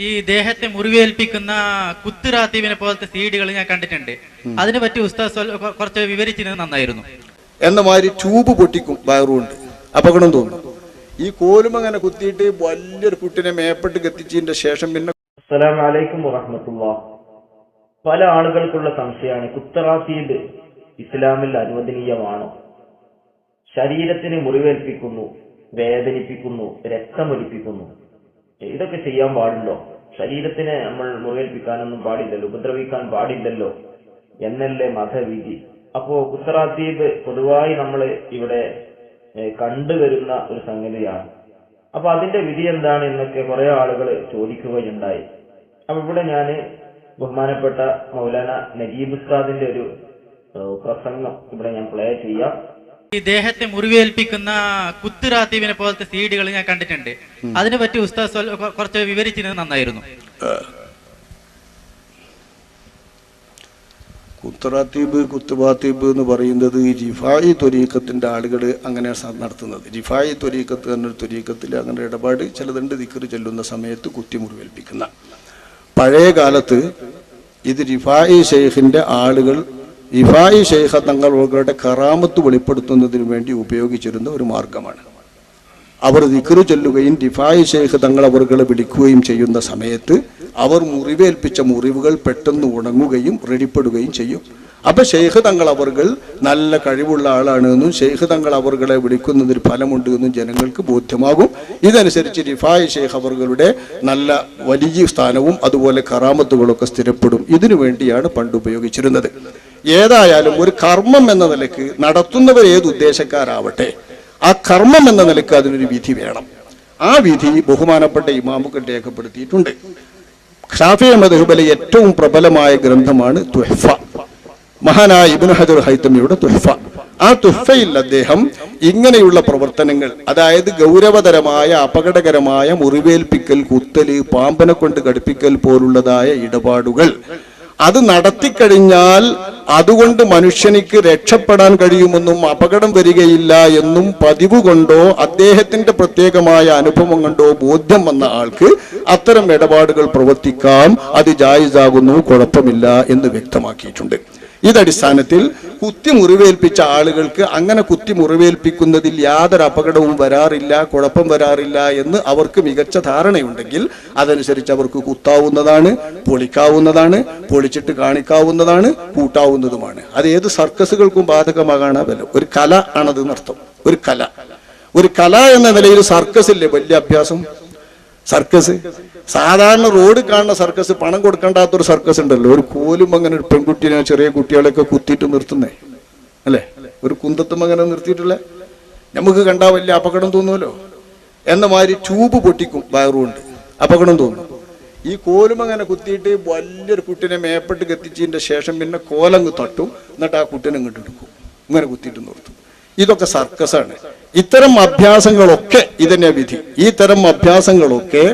ഈ ദേഹത്തെ മുറിവേൽപ്പിക്കുന്ന കുത്തുരാത്തീവിനെ പോലത്തെ സീഡികൾ ഞാൻ കണ്ടിട്ടുണ്ട്. അതിനെ പറ്റി ഉസ്താദ് കുറച്ച് വിവരിച്ചിരുന്നത് നന്നായിരുന്നു. എന്നമാതിരി ട്യൂബ് പൊട്ടിക്കും വയറുകൊണ്ട്. അപകടം തോന്നും. ഈ കോലും അങ്ങനെ കുത്തിയിട്ട് വലിയൊരു കുട്ടിനെ മേപ്പെട്ട് കത്തിച്ചതിന്റെ ശേഷം പിന്നെ അസ്സലാമു വറഹമത്തുള്ള വറഹ്മത്തുള്ളാ. പല ആളുകൾക്കുള്ള സംശയമാണ് കുത്തറാത്തീബ് ഇസ്ലാമിൽ അനുവദനീയമാണോ? ശരീരത്തിന് മുറിവേൽപ്പിക്കുന്നു വേദനിപ്പിക്കുന്നു രക്തമൊലിപ്പിക്കുന്നു. ഇതൊക്കെ ചെയ്യാൻ പാടുണ്ടോ? ശരീരത്തിന് നമ്മൾ മുറിവേൽപ്പിക്കാനൊന്നും പാടില്ലല്ലോ ഉപദ്രവിക്കാൻ പാടില്ലല്ലോ എന്നല്ലേ മതവിധി. അപ്പോ കുത്തറാദ്വീപ് പൊതുവായി നമ്മൾ ഇവിടെ കണ്ടുവരുന്ന ഒരു സംഗതിയാണ്. അപ്പൊ അതിന്റെ വിധി എന്താണ് എന്നൊക്കെ കുറെ ആളുകൾ ചോദിക്കുകയുണ്ടായി. അപ്പൊ ഇവിടെ ഞാൻ ബഹുമാനപ്പെട്ട മൗലാന നജീബ് ഉസ്താദിന്റെ ഒരു പ്രസംഗം ഇവിടെ ഞാൻ പ്ലേ ചെയ്യാം. ഈ ദേഹത്തെ മുറിവേൽപ്പിക്കുന്ന കുത്തുരാത്തീവിനെ പോലത്തെ സീഡികൾ ഞാൻ കണ്ടിട്ടുണ്ട്. അതിനെ പറ്റി ഉസ്താദ് കുറച്ച് വിവരിച്ചിരുന്നത് നന്നായിരുന്നു. കുത്തറാത്തീബ് കുത്തുബാത്തീബ് എന്ന് പറയുന്നത് ഈ ജിഫായി തൊരീക്കത്തിന്റെ ആളുകൾ അങ്ങനെ നടത്തുന്നത്. ജിഫായി ത്വരീക്കത്ത് എന്നൊരു ത്വരീക്കത്തിൽ അങ്ങനെ ഇടപാട് ചിലതുണ്ട്. ദിക്കറി ചെല്ലുന്ന സമയത്ത് കുത്തി മുറിവേൽപ്പിക്കുന്ന. പഴയ കാലത്ത് ഇത് റിഫായി ഷെയ്ഖിന്റെ ആളുകൾ റിഫായി ഷെയ്ഖ തങ്ങളുടെ കറാമത്ത് വെളിപ്പെടുത്തുന്നതിന് വേണ്ടി ഉപയോഗിച്ചിരുന്ന ഒരു മാർഗമാണ്. അവർ ദിക്റ് ചൊല്ലുകയും ഡിഫായി ഷെയ്ഖ് തങ്ങൾ അവർകളെ വിളിക്കുകയും ചെയ്യുന്ന സമയത്ത് അവർ മുറിവേൽപ്പിച്ച മുറിവുകൾ പെട്ടെന്ന് ഉണങ്ങുകയും റെഡിപ്പെടുകയും ചെയ്യും. അപ്പൊ ഷെയ്ഖ് തങ്ങൾ അവർകൾ നല്ല കഴിവുള്ള ആളാണ് എന്നും ഷെയ്ഖ് തങ്ങൾ അവർകളെ വിളിക്കുന്നതിന് ഫലമുണ്ട് എന്നും ജനങ്ങൾക്ക് ബോധ്യമാകും. ഇതനുസരിച്ച് റിഫായി ഷെയ്ഖ് അവർകളുടെ നല്ല വലിയ സ്ഥാനവും അതുപോലെ കറാമത്തുകളൊക്കെ സ്ഥിരപ്പെടും. ഇതിനു വേണ്ടിയാണ് പണ്ട് ഉപയോഗിച്ചിരുന്നത്. ഏതായാലും ഒരു കർമ്മം എന്ന നിലയ്ക്ക് നടത്തുന്നവർ ഏത് ഉദ്ദേശക്കാരാവട്ടെ ആ കർമ്മം എന്ന നിലയ്ക്ക് അതിനൊരു വിധി വേണം. ആ വിധി ബഹുമാനപ്പെട്ട ഇമാമുക്കൾ രേഖപ്പെടുത്തിയിട്ടുണ്ട്. ഷാഫിയ മധുബലെ ഏറ്റവും പ്രബലമായ ഗ്രന്ഥമാണ് തുഹ്ഫ. മഹാനായ ഇബിൻ ഹജർ ഹൈത്തമിയുടെ തുഹ്ഫ. ആ തുഹ്ഫയിൽ അദ്ദേഹം ഇങ്ങനെയുള്ള പ്രവർത്തനങ്ങൾ അതായത് ഗൗരവതരമായ അപകടകരമായ മുറിവേൽപ്പിക്കൽ കുത്തൽ പാമ്പനെ കൊണ്ട് കടുപ്പിക്കൽ പോലുള്ളതായ ഇടപാടുകൾ അത് നടത്തിക്കഴിഞ്ഞാൽ അതുകൊണ്ട് മനുഷ്യനിക്ക് രക്ഷപ്പെടാൻ കഴിയുമെന്നും അപകടം വരികയില്ല എന്നും പതിവ് കൊണ്ടോ അദ്ദേഹത്തിന്റെ പ്രത്യേകമായ അനുഭവം കൊണ്ടോ ബോധ്യം വന്ന ആൾക്ക് അത്തരം ഇടപാടുകൾ പ്രവർത്തിക്കാം. അത് ജായിസാകുന്നു കുഴപ്പമില്ല എന്ന് വ്യക്തമാക്കിയിട്ടുണ്ട്. ഇതടിസ്ഥാനത്തിൽ കുത്തി മുറിവേൽപ്പിച്ച ആളുകൾക്ക് അങ്ങനെ കുത്തി മുറിവേൽപ്പിക്കുന്നതിൽ യാതൊരു അപകടവും വരാറില്ല കുഴപ്പം വരാറില്ല എന്ന് അവർക്ക് മികച്ച ധാരണയുണ്ടെങ്കിൽ അതനുസരിച്ച് അവർക്ക് കുത്താവുന്നതാണ് പൊളിക്കാവുന്നതാണ് പൊളിച്ചിട്ട് കാണിക്കാവുന്നതാണ് കൂട്ടാവുന്നതുമാണ്. അത് ഏത് സർക്കസുകൾക്കും ബാധകമാകാണ് വില ഒരു കല ആണത് നൃത്തം ഒരു കല. ഒരു കല എന്ന നിലയിൽ സർക്കസില്ലേ വലിയ അഭ്യാസം? സർക്കസ്. സാധാരണ റോഡ് കാണുന്ന സർക്കസ് പണം കൊടുക്കേണ്ടാത്തൊരു സർക്കസ് ഉണ്ടല്ലോ. ഒരു കോലും അങ്ങനെ ഒരു പെൺകുട്ടിനെ ചെറിയ കുട്ടികളെയൊക്കെ കുത്തിയിട്ട് നിർത്തുന്നേ. അല്ലേ? ഒരു കുന്തത്തും അങ്ങനെ നിർത്തിയിട്ടില്ല? നമുക്ക് കണ്ടാ വലിയ അപകടം തോന്നുമല്ലോ. എന്ന മാതിരി ട്യൂബ് പൊട്ടിക്കും വയറുകൊണ്ട്. അപകടം തോന്നും. ഈ കോലും അങ്ങനെ കുത്തിയിട്ട് വലിയൊരു കുട്ടിനെ മേപ്പെട്ട് കത്തിച്ചതിന്റെ ശേഷം പിന്നെ കോലങ്ങ് തട്ടും. എന്നിട്ട് ആ കുട്ടിനെ ഇങ്ങോട്ട് എടുക്കും. ഇങ്ങനെ കുത്തിയിട്ട് നിർത്തും. ഇതൊക്കെ സർക്കസാണ്. ഇത്തരം അഭ്യാസങ്ങളൊക്കെ ഇതന്നെ വിധി. ഈ തരം അഭ്യാസങ്ങളൊക്കെ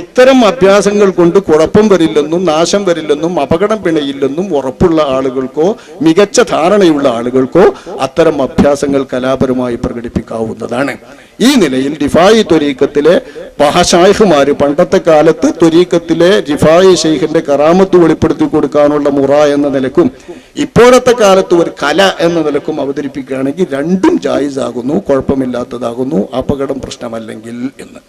ഇത്തരം അഭ്യാസങ്ങൾ കൊണ്ട് കുഴപ്പം വരില്ലെന്നും നാശം വരില്ലെന്നും അപകടം പിണയില്ലെന്നും ഉറപ്പുള്ള ആളുകൾക്കോ മികച്ച ധാരണയുള്ള ആളുകൾക്കോ അത്തരം അഭ്യാസങ്ങൾ കലാപരമായി പ്രകടിപ്പിക്കാവുന്നതാണ്. ഈ നിലയിൽ ഡിഫായി ത്വരീക്കത്തിലെ പഹഷായ്ഹുമാര് പണ്ടത്തെ കാലത്ത് ത്വരീക്കത്തിലെ റിഫായി ഷെയ്ഖിന്റെ കറാമത്ത് വെളിപ്പെടുത്തി കൊടുക്കാനുള്ള മുറ എന്ന നിലക്കും ഇപ്പോഴത്തെ കാലത്ത് ഒരു കല എന്ന നിലക്കും അവതരിപ്പിക്കുകയാണെങ്കിൽ രണ്ടും ജായിസാകുന്നു കുഴപ്പമില്ലാത്തതാകുന്നു അപകടം പ്രശ്നമല്ലെങ്കിൽ എന്ന്.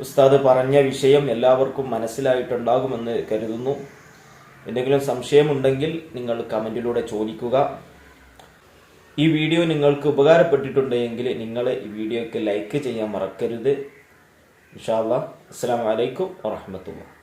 ഉസ്താദ് പറഞ്ഞ വിഷയം എല്ലാവർക്കും മനസ്സിലായിട്ടുണ്ടാകുമെന്ന് കരുതുന്നു. എന്തെങ്കിലും സംശയമുണ്ടെങ്കിൽ നിങ്ങൾ കമന്റിലൂടെ ചോദിക്കുക. ഈ വീഡിയോ നിങ്ങൾക്ക് ഉപകാരപ്പെട്ടിട്ടുണ്ടെങ്കിൽ നിങ്ങൾ ഈ വീഡിയോയ്ക്ക് ലൈക്ക് ചെയ്യാൻ മറക്കരുത്. ഇൻഷാല്ല അസ്സാം വലൈക്കും അലൈക്കും വറഹ്മത്തുള്ളാഹി.